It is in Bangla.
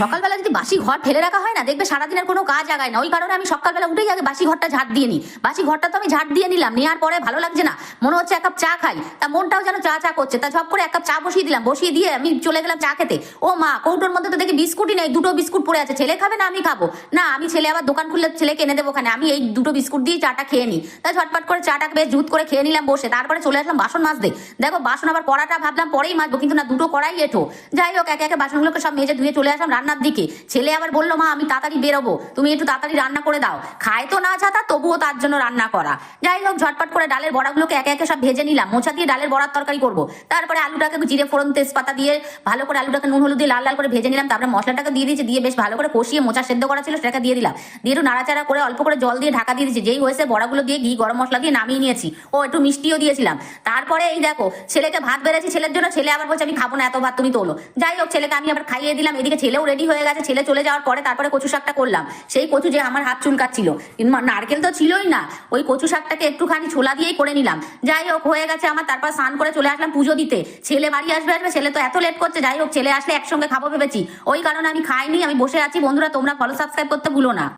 সকালবেলা যদি বাসি ঘর ফেলে রাখা হয় না, দেখবে সারাদিনের কোনো কাজ আগায় না। ওই কারণে আমি সকালবেলা উঠেই আগে বাসি ঘরটা ঝাড় দিয়ে নিই। বাসি ঘরটা তো আমি ঝাড় দিয়ে নিলাম নেওয়ার পরে ভালো লাগছে না। মনে হচ্ছে এক কাপ চা খাই। তা মনটাও যেন চা চা করছে। তা ঝপ করে এক কাপ চা বসিয়ে দিলাম। বসিয়ে দিয়ে আমি চলে গেলাম চা খেতে। ও মা, কৌটোর মধ্যে তো দেখি বিস্কুটই নেই, দুটো বিস্কুট পড়ে আছে। ছেলে খাবে না আমি খাব? না, আমি ছেলে আবার দোকান খুললে ছেলেকে এনে দেবো ওখানে। আমি এই দুটো বিস্কুট দিয়ে চাটা খেয়ে নিই। তা ঝটপট করে চাটা বেশ জুত করে খেয়ে নিলাম বসে। তারপরে চলে আসলাম বাসন মাজতে। দেখো, বাসন আবার কড়াটা ভাবলাম পরেই মাজবো, কিন্তু না, দুটো কড়াই এঠো। যাই হোক, একে একে বাসনগুলোকে সব মেজে ধুয়ে চলে আসলাম। রান্নার দিকে। ছেলে আবার বলল, মা, আমি তাড়াতাড়ি বেরোবো। তুমি একটু তাড়াতাড়ি রান্না করে দাও। খায় তো না ছাতা, তবুও তার জন্য রান্না করা। যাই হোক, ঝটপট করে ডালের বড়াগুলোকে একে একে সব ভেজে নিলাম। মোচা দিয়ে ডালের বড়ার তরকারি করব। তারপরে আলুটাকে জিরে, ফোড়ন, তেজপাতা দিয়ে ভালো করে আলুটাকে নুন, হলুদ দিয়ে লাল লাল করে ভেজে নিলাম। তারপরে মশলাটাকে দিয়ে দিয়েছি, দিয়ে বেশ ভালো করে কষিয়ে মোচা সেদ্ধ করা ছিল, সেটাকে দিয়ে দিলাম। দিয়ে একটু নাড়াচাড়া করে অল্প করে জল দিয়ে ঢাকা দিয়ে দিয়েছি। যেই হয়েছে, বড়াগুলো দিয়ে ঘি, গরম মশলা দিয়ে নামিয়ে নিয়েছি। ও, একটু মিষ্টিও দিয়েছিলাম। তারপরে এই দেখো, ছেলেকে ভাত বেড়েছি ছেলের জন্য। ছেলে আবার বলছে, আমি খাব না, এত ভাত তুমি তোলো। যাই হোক, ছেলেকে আমি আবার খাইয়ে দিলাম। এদিকে ছেলেও রেডি হয়ে গেছে, ছেলে চলে যাওয়ার পরে তারপরে কচু শাকটা করলাম। সেই কচু যে আমার হাত চুলকাচ্ছিল। নারকেল তো ছিলই না। ওই কচু শাকটাকে একটুখানি ছোলা দিয়েই করে নিলাম। যাই হোক, হয়ে গেছে আমার, তারপর স্নান করে চলে আসলাম পুজো দিতে। ছেলে বাড়ি আসবে আসবে, ছেলে তো এত লেট করছে। যাই হোক, ছেলে আসলে একসঙ্গে খাব ভেবেছি। ওই কারণে আমি খাইনি, আমি বসে আছি। বন্ধুরা, তোমরা ফলো সাবস্ক্রাইব করতে ভুলো না।